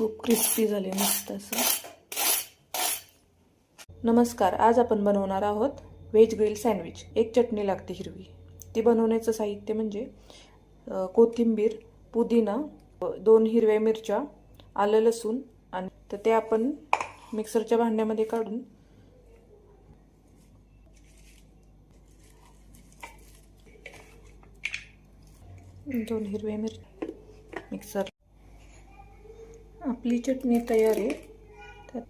खूप क्रिस्पी झाले मस्त असं. नमस्कार आज आपण बनवणार आहोत व्हेज ग्रिल सँडविच. एक चटणी लागते हिरवी. ती बनवण्याचं साहित्य म्हणजे कोथिंबीर पुदिना दोन हिरव्या मिरच्या आलं लसूण आणि तर ते आपण मिक्सरच्या भांड्यामध्ये काढून दोन हिरव्या मिरच्या मिक्सर आपली चटणी तयार आहे. त्यात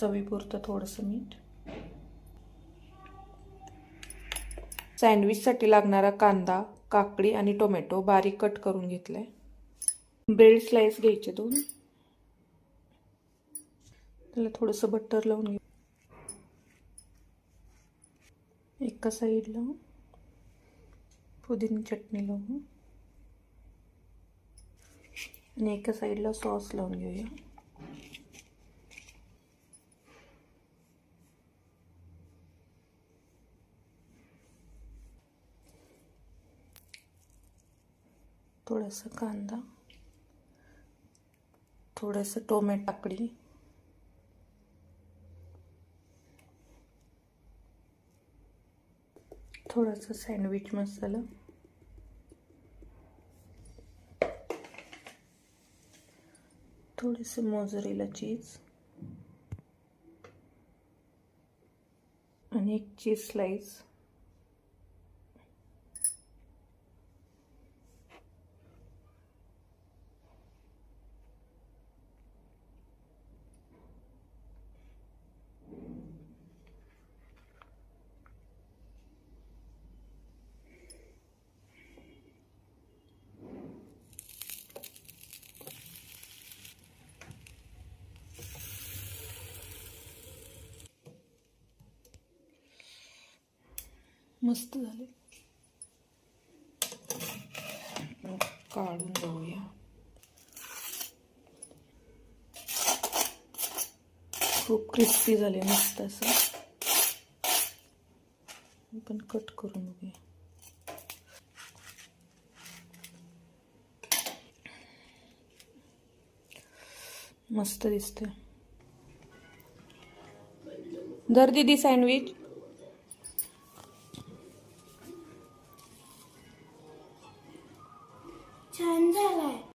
चवीपुरतं थोडंसं मीठ. सँडविचसाठी लागणारा कांदा काकडी आणि टोमॅटो बारीक कट करून घेतलाय. ब्रेड स्लाइस घ्यायचे दोन. त्याला थोडंसं बटर लावून घे. एका साईडला पुदिना चटणी लावू आणि एका साईडला सॉस लावून घेऊया थोडासा कांदा थोडंसं टोमॅटो टाकडी थोडासा सँडविच मसाला थोडेसे मोजरेला चीज आणि एक चीज स्लाईस मस्त झाले. काढून जाऊया. खूप क्रिस्पी झाले मस्त असं. आपण कट करून बघूया. मस्त दिसते दर दिदी सँडविच 你再来